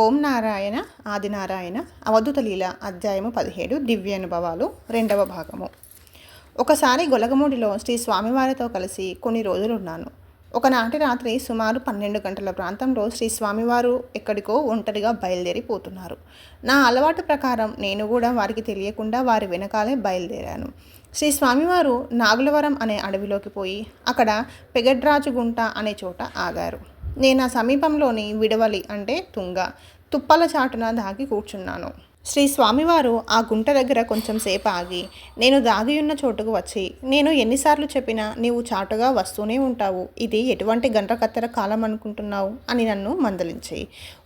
ఓం నారాయణ ఆదినారాయణ అవధూత లీల అధ్యాయము పదిహేడు దివ్యానుభవాలు రెండవ భాగము. ఒకసారి గొలగమూడిలో శ్రీ స్వామివారితో కలిసి కొన్ని రోజులున్నాను. ఒకనాటి రాత్రి సుమారు పన్నెండు గంటల ప్రాంతంలో శ్రీ స్వామివారు ఎక్కడికో ఒంటరిగా బయలుదేరిపోతున్నారు నా అలవాటు ప్రకారం నేను కూడా వారికి తెలియకుండా వారి వెనకాలే బయలుదేరాను. శ్రీ స్వామివారు నాగులవరం అనే అడవిలోకి పోయి అక్కడ పెగడ్రాజుగుంట అనే చోట ఆగారు. నేను ఆ సమీపంలోని విడవలి అంటే తుంగ తుప్పల చాటున దాగి కూర్చున్నాను. శ్రీ స్వామివారు ఆ గుంట దగ్గర కొంచెం సేపు ఆగి నేను దాగి ఉన్న చోటుకు వచ్చి నేను ఎన్నిసార్లు చెప్పినా నీవు చాటుగా వస్తూనే ఉంటావు ఇది ఎటువంటి గంట కత్తెర కాలం అనుకుంటున్నావు అని నన్ను మందలించి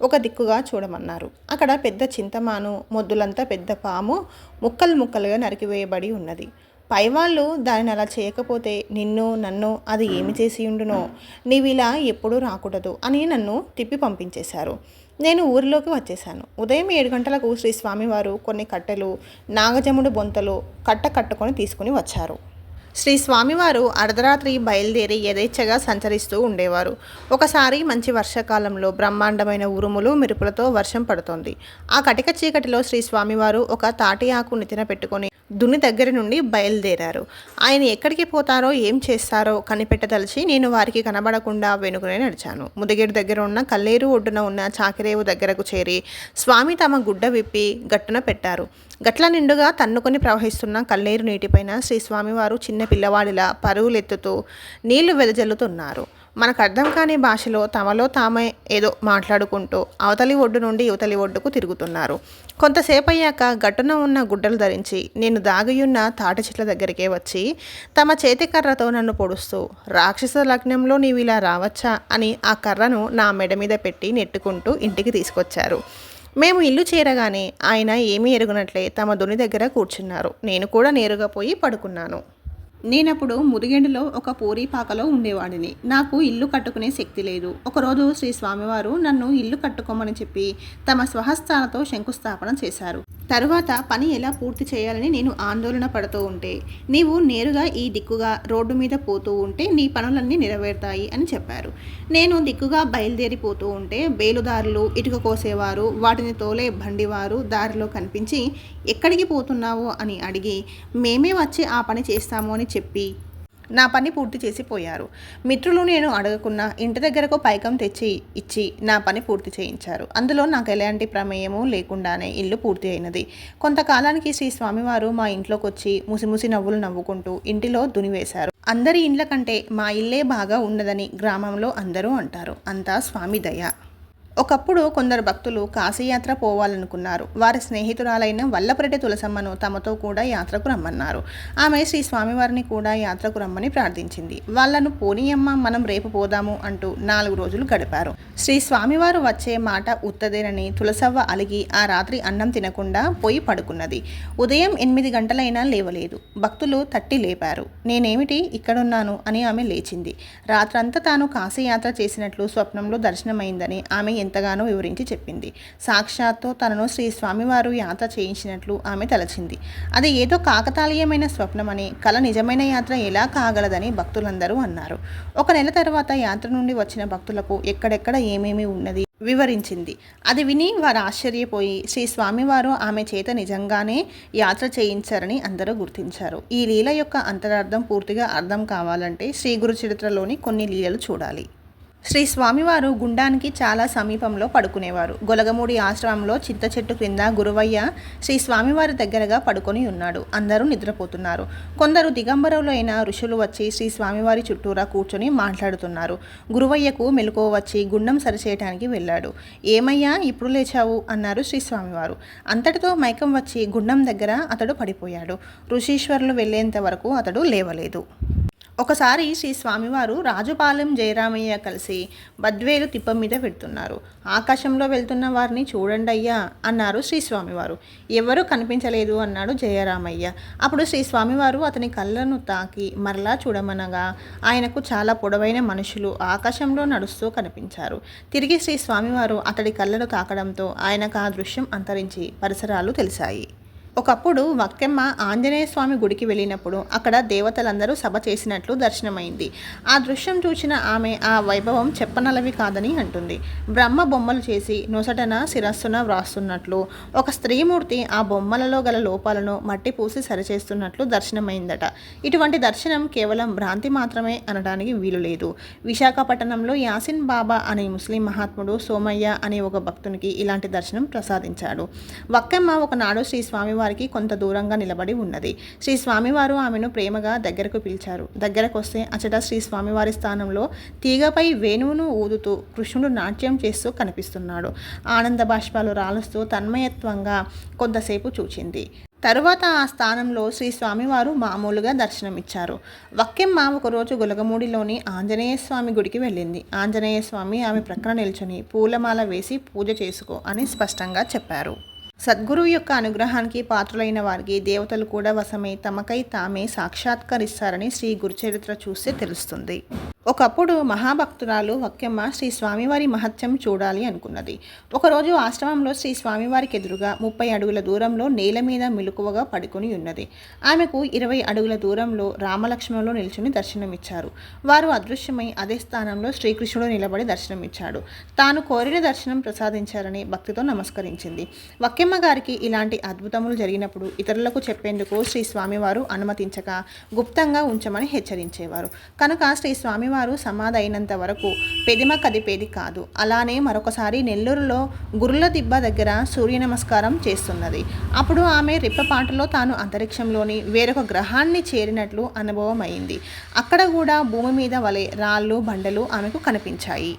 ఒక దిక్కుగా చూడమన్నారు. అక్కడ పెద్ద చింతమాను మొద్దులంతా పెద్ద పాము ముక్కలు ముక్కలుగా నరికివేయబడి ఉన్నది. పైవాళ్ళు దానిని అలా చేయకపోతే నిన్ను నన్ను అది ఏమి చేసి ఉండునో? నీవిలా ఎప్పుడూ రాకూడదు అని నన్ను తిప్పి పంపించేశారు. నేను ఊరిలోకి వచ్చేసాను ఉదయం ఏడు గంటలకు శ్రీ స్వామివారు కొన్ని కట్టెలు నాగజముడు బొంతలు కట్ట కట్టుకొని తీసుకుని వచ్చారు. శ్రీ స్వామివారు అర్ధరాత్రి బయలుదేరి యథేచ్ఛగా సంచరిస్తూ ఉండేవారు. ఒకసారి మంచి వర్షాకాలంలో బ్రహ్మాండమైన ఉరుములు మెరుపులతో వర్షం పడుతోంది. ఆ కటిక చీకటిలో శ్రీ స్వామివారు ఒక తాటి ఆకు నితిన పెట్టుకొని దుని దగ్గర నుండి బయలుదేరారు. ఆయన ఎక్కడికి పోతారో ఏం చేస్తారో కనిపెట్టదలిచి నేను వారికి కనబడకుండా వెనుకనే నడిచాను. ముదిగేడు దగ్గర ఉన్న కల్లేరు ఒడ్డున ఉన్న చాకిరేవు దగ్గరకు చేరి స్వామి తమ గుడ్డ విప్పి గట్టున పెట్టారు. గట్ల నిండుగా తన్నుకొని ప్రవహిస్తున్న కల్లేరు నీటిపైన శ్రీ స్వామివారు చిన్న పిల్లవాడిలా పరుగులెత్తుతూ నీళ్ళు వెదజల్లుతున్నారు. మనకు అర్థం కాని భాషలో తమలో తామే ఏదో మాట్లాడుకుంటూ అవతలి ఒడ్డు నుండి యువతలి ఒడ్డుకు తిరుగుతున్నారు. కొంతసేపు అయ్యాక గట్టున ఉన్న గుడ్డలు ధరించి నేను దాగియున్న తాటి చెట్ల దగ్గరికే వచ్చి తమ చేతి కర్రతో నన్ను పొడుస్తూ రాక్షస లగ్నంలో నీవు ఇలా రావచ్చా అని ఆ కర్రను నా మెడ మీద పెట్టి నెట్టుకుంటూ ఇంటికి తీసుకొచ్చారు. మేము ఇల్లు చేరగానే ఆయన ఏమీ ఎరుగునట్లే తమ దుని దగ్గర కూర్చున్నారు. నేను కూడా నేరుగా పోయి పడుకున్నాను. నేనప్పుడు ముదిగెండులో ఒక పూరి పాకలో ఉండేవాడిని. నాకు ఇల్లు కట్టుకునే శక్తి లేదు. ఒకరోజు శ్రీ స్వామివారు నన్ను ఇల్లు కట్టుకోమని చెప్పి తమ స్వహస్తాలతో శంకుస్థాపన చేశారు. తరువాత పని ఎలా పూర్తి చేయాలని నేను ఆందోళన పడుతూ ఉంటే నీవు నేరుగా ఈ దిక్కుగా రోడ్డు మీద పోతూ ఉంటే నీ పనులన్నీ నెరవేరుతాయి అని చెప్పారు. నేను దిక్కుగా బయలుదేరిపోతూ ఉంటే బేలుదారులు ఇటుక కోసేవారు వాటిని తోలే బండివారు దారిలో కనిపించి ఎక్కడికి పోతున్నావు? అని అడిగి మేమే వచ్చి ఆ పని చేస్తాము అని చెప్పి నా పని పూర్తి చేసి పోయారు మిత్రులు నేను అడగకున్న ఇంటి దగ్గరకు పైకం తెచ్చి ఇచ్చి నా పని పూర్తి చేయించారు. అందులో నాకు ఎలాంటి ప్రమేయము లేకుండానే ఇల్లు పూర్తి అయినది. కొంతకాలానికి శ్రీ స్వామివారు మా ఇంట్లోకి వచ్చి ముసిముసి నవ్వులు నవ్వుకుంటూ ఇంటిలో దునివేశారు అందరి ఇండ్ల కంటే మా ఇల్లే బాగా ఉన్నదని గ్రామంలో అందరూ అంటారు. అంతా స్వామి దయ. ఒకప్పుడు కొందరు భక్తులు కాశీయాత్ర పోవాలనుకున్నారు. వారి స్నేహితురాలైన వల్లపరెడ్డి తులసమ్మను తమతో కూడా యాత్రకు రమ్మన్నారు. ఆమె శ్రీ స్వామివారిని కూడా యాత్రకు రమ్మని ప్రార్థించింది. వాళ్ళను పోనీయమ్మ మనం రేపు పోదాము అంటూ నాలుగు రోజులు గడిపారు. శ్రీ స్వామివారు వచ్చే మాట ఉత్తదేనని తులసవ్వ అలిగి ఆ రాత్రి అన్నం తినకుండా పోయి పడుకున్నది. ఉదయం ఎనిమిది గంటలైనా లేవలేదు. భక్తులు తట్టి లేపారు. నేనేమిటి? ఇక్కడున్నాను అని ఆమె లేచింది. రాత్రంతా తాను కాశీయాత్ర చేసినట్లు స్వప్నంలో దర్శనమైందని ఆమె ఎంతగానో వివరించి చెప్పింది. సాక్షాత్తు తనను శ్రీ స్వామివారు యాత్ర చేయించినట్లు ఆమె తలచింది. అది ఏదో కాకతాళీయమైన స్వప్నమని కల నిజమైన యాత్ర ఎలా కాగలదని భక్తులందరూ అన్నారు. ఒక నెల తర్వాత యాత్ర నుండి వచ్చిన భక్తులకు ఎక్కడెక్కడ ఏమేమి ఉన్నది వివరించింది. అది విని వారు ఆశ్చర్యపోయి శ్రీ స్వామివారు ఆమె చేత నిజంగానే యాత్ర చేయించారని అందరూ గుర్తించారు. ఈ లీల యొక్క అంతరార్థం పూర్తిగా అర్థం కావాలంటే శ్రీ గురు చరిత్రలోని కొన్ని లీలలు చూడాలి. శ్రీ స్వామివారు గుండానికి చాలా సమీపంలో పడుకునేవారు. గొలగమూడి ఆశ్రమంలో చింత చెట్టు క్రింద గురువయ్య శ్రీ స్వామివారి దగ్గరగా పడుకొని ఉన్నాడు. అందరూ నిద్రపోతున్నారు. కొందరు దిగంబరులు అయిన ఋషులు వచ్చి శ్రీ స్వామివారి చుట్టూరా కూర్చొని మాట్లాడుతున్నారు. గురువయ్యకు మెలకువ వచ్చి గుండం సరిచేయటానికి వెళ్ళాడు. ఏమయ్యా ఇప్పుడు లేచావు? అన్నారు శ్రీ స్వామివారు. అంతటితో మైకం వచ్చి గుండం దగ్గర అతడు పడిపోయాడు. ఋషీశ్వరులు వెళ్ళేంత వరకు అతడు లేవలేదు. ఒకసారి శ్రీ స్వామివారు రాజుపాలెం జయరామయ్య కలిసి బద్వేలు తిప్ప మీద పెడుతున్నారు. ఆకాశంలో వెళ్తున్న వారిని చూడండి అయ్యా అన్నారు శ్రీ స్వామివారు. ఎవరూ కనిపించలేదు అన్నాడు జయరామయ్య. అప్పుడు శ్రీ స్వామివారు అతని కళ్ళను తాకి మరలా చూడమనగా ఆయనకు చాలా పొడవైన మనుషులు ఆకాశంలో నడుస్తూ కనిపించారు. తిరిగి శ్రీ స్వామివారు అతడి కళ్ళను తాకడంతో ఆయనకు ఆ దృశ్యం అంతరించి పరిసరాలు తెలిసాయి. ఒకప్పుడు వక్కెమ్మ ఆంజనేయ స్వామి గుడికి వెళ్ళినప్పుడు అక్కడ దేవతలందరూ సభ చేసినట్లు దర్శనమైంది. ఆ దృశ్యం చూసిన ఆమె ఆ వైభవం చెప్పనలవి కాదని అంటుంది. బ్రహ్మ బొమ్మలు చేసి నొసటన శిరస్సున వ్రాస్తున్నట్లు ఒక స్త్రీమూర్తి ఆ బొమ్మలలో గల లోపాలను మట్టి పూసి సరిచేస్తున్నట్లు దర్శనమైందట. ఇటువంటి దర్శనం కేవలం భ్రాంతి మాత్రమే అనడానికి వీలు లేదు. విశాఖపట్నంలో యాసిన్ బాబా అనే ముస్లిం మహాత్ముడు సోమయ్య అనే ఒక భక్తునికి ఇలాంటి దర్శనం ప్రసాదించాడు. వక్కెమ్మ ఒకనాడు శ్రీ వారికి కొంత దూరంగా నిలబడి ఉన్నది. శ్రీ స్వామివారు ఆమెను ప్రేమగా దగ్గరకు పిలిచారు. దగ్గరకు వస్తే అచట శ్రీ స్వామివారి స్థానంలో తీగపై వేణువును ఊదుతూ కృష్ణుడు నాట్యం చేస్తూ కనిపిస్తున్నాడు. ఆనంద బాష్పాలు రాలుస్తూ తన్మయత్వంగా కొంతసేపు చూచింది. తరువాత ఆ స్థానంలో శ్రీ స్వామివారు మామూలుగా దర్శనమిచ్చారు. వక్కెమ్మ ఒకరోజు గులగమూడిలోని ఆంజనేయ స్వామి గుడికి వెళ్ళింది. ఆంజనేయ స్వామి ఆమె ప్రక్కన నిల్చుని పూలమాల వేసి పూజ చేసుకో అని స్పష్టంగా చెప్పారు. సద్గురువు యొక్క అనుగ్రహానికి పాత్రులైన వారికి దేవతలు కూడా వశమై తమకై తామే సాక్షాత్కరిస్తారని శ్రీ గురుచరిత్ర చూస్తే తెలుస్తుంది. ఒకప్పుడు మహాభక్తురాలు వక్యమ్మ శ్రీ స్వామివారి మహత్యం చూడాలి అనుకున్నది. ఒకరోజు ఆశ్రమంలో శ్రీ స్వామివారికి ఎదురుగా ముప్పై అడుగుల దూరంలో నేల మీద మెలకువగా పడుకుని ఉన్నది. ఆమెకు ఇరవై అడుగుల దూరంలో రామలక్ష్మణులు నిల్చుని దర్శనమిచ్చారు. వారు అదృశ్యమై అదే స్థానంలో శ్రీకృష్ణుడు నిలబడి దర్శనమిచ్చాడు. తాను కోరిన దర్శనం ప్రసాదించారని భక్తితో నమస్కరించింది. వక్యమ్మ గారికి ఇలాంటి అద్భుతములు జరిగినప్పుడు ఇతరులకు చెప్పేందుకు శ్రీ స్వామివారు అనుమతించక గుప్తంగా ఉంచమని హెచ్చరించేవారు. కనుక శ్రీ స్వామి స్వామివారు సమాధైనంత వరకు పెదిమ కదిపేది కాదు. అలానే మరొకసారి నెల్లూరులో గుర్రుల దిబ్బ దగ్గర సూర్య నమస్కారం చేస్తున్నది. అప్పుడు ఆమె రెప్పపాటులో తాను అంతరిక్షంలోని వేరొక గ్రహాన్ని చేరినట్లు అనుభవం అయింది అక్కడ కూడా భూమి మీద వలె రాళ్ళు బండలు ఆమెకు కనిపించాయి.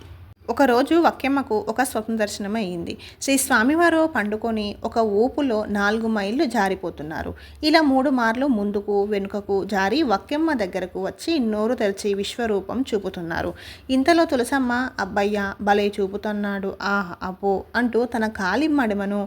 ఒకరోజు వక్యమ్మకు ఒక స్వప్న దర్శనం అయ్యింది శ్రీ స్వామివారు పండుకొని ఒక ఊపులో నాలుగు మైళ్ళు జారిపోతున్నారు. ఇలా మూడు మార్లు ముందుకు వెనుకకు జారి వక్యమ్మ దగ్గరకు వచ్చి నోరు తెరిచి విశ్వరూపం చూపుతున్నారు. ఇంతలో తులసమ్మ అబ్బయ్య భలే చూపుతున్నాడు ఆహ్ అపో అంటూ తన కాలి మడిమను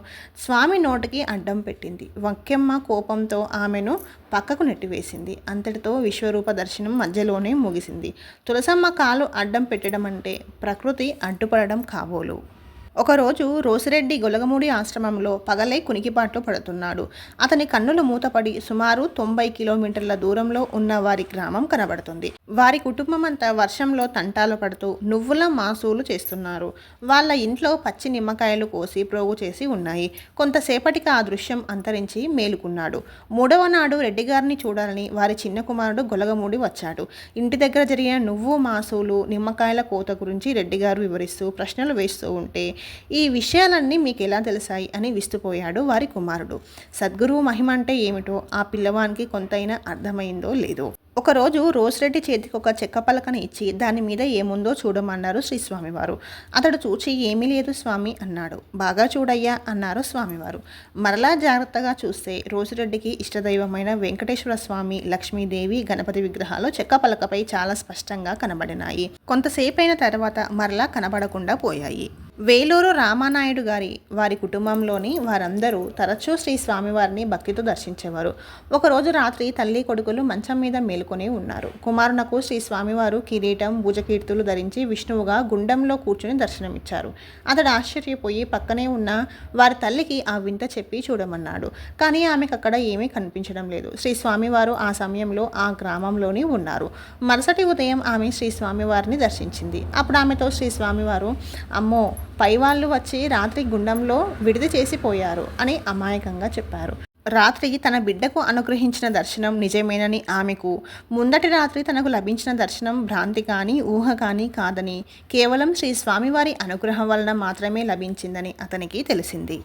స్వామి నోటికి అడ్డం పెట్టింది. వక్యమ్మ కోపంతో ఆమెను పక్కకు నెట్టివేసింది. అంతటితో విశ్వరూప దర్శనం మధ్యలోనే ముగిసింది. తులసమ్మ కాలు అడ్డం పెట్టడం అంటే ప్రకృతి అడ్డుపడడం కాబోలు. ఒకరోజు రోసిరెడ్డి గొలగమూడి ఆశ్రమంలో పగలే కునికిపాట్లు పడుతున్నాడు. అతని కన్నులు మూతపడి సుమారు తొంభై కిలోమీటర్ల దూరంలో ఉన్న వారి గ్రామం కనబడుతుంది. వారి కుటుంబం అంతా వర్షంలో తంటాలు పడుతూ నువ్వుల మాసూలు చేస్తున్నారు. వాళ్ళ ఇంట్లో పచ్చి నిమ్మకాయలు కోసి ప్రోగు చేసి ఉన్నాయి. కొంతసేపటికి ఆ దృశ్యం అంతరించి మేలుకున్నాడు. మూడవ నాడు రెడ్డి గారిని చూడాలని వారి చిన్న కుమారుడు గొలగమూడి వచ్చాడు. ఇంటి దగ్గర జరిగిన నువ్వు మాసూలు నిమ్మకాయల కోత గురించి రెడ్డి గారు వివరిస్తూ ప్రశ్నలు వేస్తూ ఉంటే ఈ విషయాలన్నీ మీకు ఎలా తెలిసాయి అని విస్తుపోయాడు వారి కుమారుడు. సద్గురువు మహిమ అంటే ఏమిటో ఆ పిల్లవానికి కొంతైనా అర్థమైందో లేదో. ఒకరోజు రోజురెడ్డి చేతికి ఒక చెక్క పలకను ఇచ్చి దాని మీద ఏముందో చూడమన్నారు శ్రీ స్వామివారు అతడు చూచి ఏమీ లేదు స్వామి అన్నాడు. బాగా చూడయ్యా అన్నారు స్వామివారు. మరలా జాగ్రత్తగా చూస్తే రోజురెడ్డికి ఇష్టదైవమైన వెంకటేశ్వర స్వామి లక్ష్మీదేవి గణపతి విగ్రహాలు చెక్క పలకపై చాలా స్పష్టంగా కనబడినాయి. కొంతసేపైన తర్వాత మరలా కనబడకుండా పోయాయి. వేలూరు రామానాయుడు గారి వారి కుటుంబంలోని వారందరూ తరచూ శ్రీ స్వామివారిని భక్తితో దర్శించేవారు. ఒకరోజు రాత్రి తల్లి కొడుకులు మంచం మీద మేలుకొని ఉన్నారు. కుమారునకు శ్రీ స్వామివారు కిరీటం భుజకీర్తులు ధరించి విష్ణువుగా గుండంలో కూర్చుని దర్శనమిచ్చారు. అతడు ఆశ్చర్యపోయి పక్కనే ఉన్న వారి తల్లికి ఆ వింత చెప్పి చూడమన్నాడు. కానీ ఆమెకు అక్కడ ఏమీ కనిపించడం లేదు. శ్రీ స్వామివారు ఆ సమయంలో ఆ గ్రామంలోని ఉన్నారు. మరుసటి ఉదయం ఆమె శ్రీ స్వామివారిని దర్శించింది. అప్పుడు ఆమెతో శ్రీ స్వామివారు అమ్మో పైవాళ్ళు వచ్చి రాత్రి గుండంలో విడిది చేసిపోయారు అని అమాయకంగా చెప్పారు. రాత్రి తన బిడ్డకు అనుగ్రహించిన దర్శనం నిజమేనని ఆమెకు ముందటి రాత్రి తనకు లభించిన దర్శనం భ్రాంతి కానీ ఊహ కానీ కాదని కేవలం శ్రీ స్వామివారి అనుగ్రహం వలన మాత్రమే లభించిందని అతనికి తెలిసింది.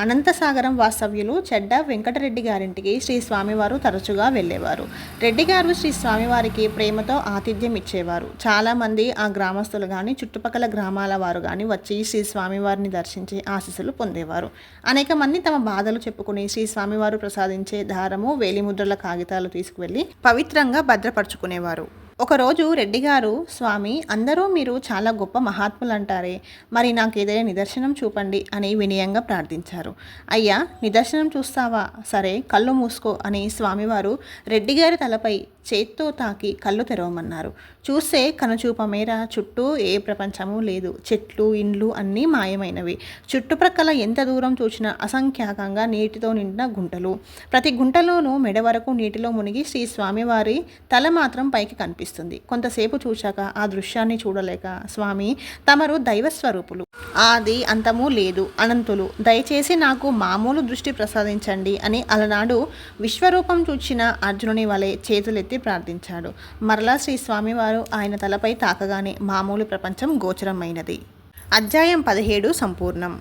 అనంతసాగరం వాస్తవ్యులు చెడ్డ వెంకటరెడ్డి గారింటికి శ్రీ స్వామివారు తరచుగా వెళ్ళేవారు. రెడ్డి గారు శ్రీ స్వామివారికి ప్రేమతో ఆతిథ్యం ఇచ్చేవారు. చాలామంది ఆ గ్రామస్తులు కానీ చుట్టుపక్కల గ్రామాల వారు కానీ వచ్చి శ్రీ స్వామివారిని దర్శించి ఆశీస్సులు పొందేవారు. అనేక మంది తమ బాధలు చెప్పుకుని శ్రీ స్వామివారు ప్రసాదించే దారము వేలిముద్రల కాగితాలు తీసుకువెళ్ళి పవిత్రంగా భద్రపరుచుకునేవారు. ఒకరోజు రెడ్డి గారు స్వామి అందరూ మీరు చాలా గొప్ప మహాత్ములు అంటారే మరి నాకు ఏదైనా నిదర్శనం చూపండి అని వినయంగా ప్రార్థించారు. అయ్యా నిదర్శనం చూస్తావా? సరే కళ్ళు మూసుకో అని స్వామివారు రెడ్డి గారి తలపై చేత్తో తాకి కళ్ళు తెరవమన్నారు. చూస్తే కనుచూప మేర చుట్టూ ఏ ప్రపంచము లేదు. చెట్లు ఇండ్లు అన్నీ మాయమైనవి. చుట్టుప్రక్కల ఎంత దూరం చూసినా అసంఖ్యాకంగా నీటితో నిండిన గుంటలు. ప్రతి గుంటలోనూ మెడ వరకు నీటిలో మునిగి శ్రీ స్వామివారి తల మాత్రం పైకి కనిపిస్తుంది. కొంతసేపు చూశాక ఆ దృశ్యాన్ని చూడలేక స్వామి తమరు దైవ స్వరూపులు ఆది అంతము లేదు. అనంతులు దయచేసి నాకు మామూలు దృష్టి ప్రసాదించండి అని అలనాడు విశ్వరూపం చూచిన అర్జునుని వలె చేతులెత్తి ప్రార్థించాడు. మరలా శ్రీ స్వామివారు ఆయన తలపై తాకగానే మామూలు ప్రపంచం గోచరమైనది. అధ్యాయం పదిహేడు సంపూర్ణం.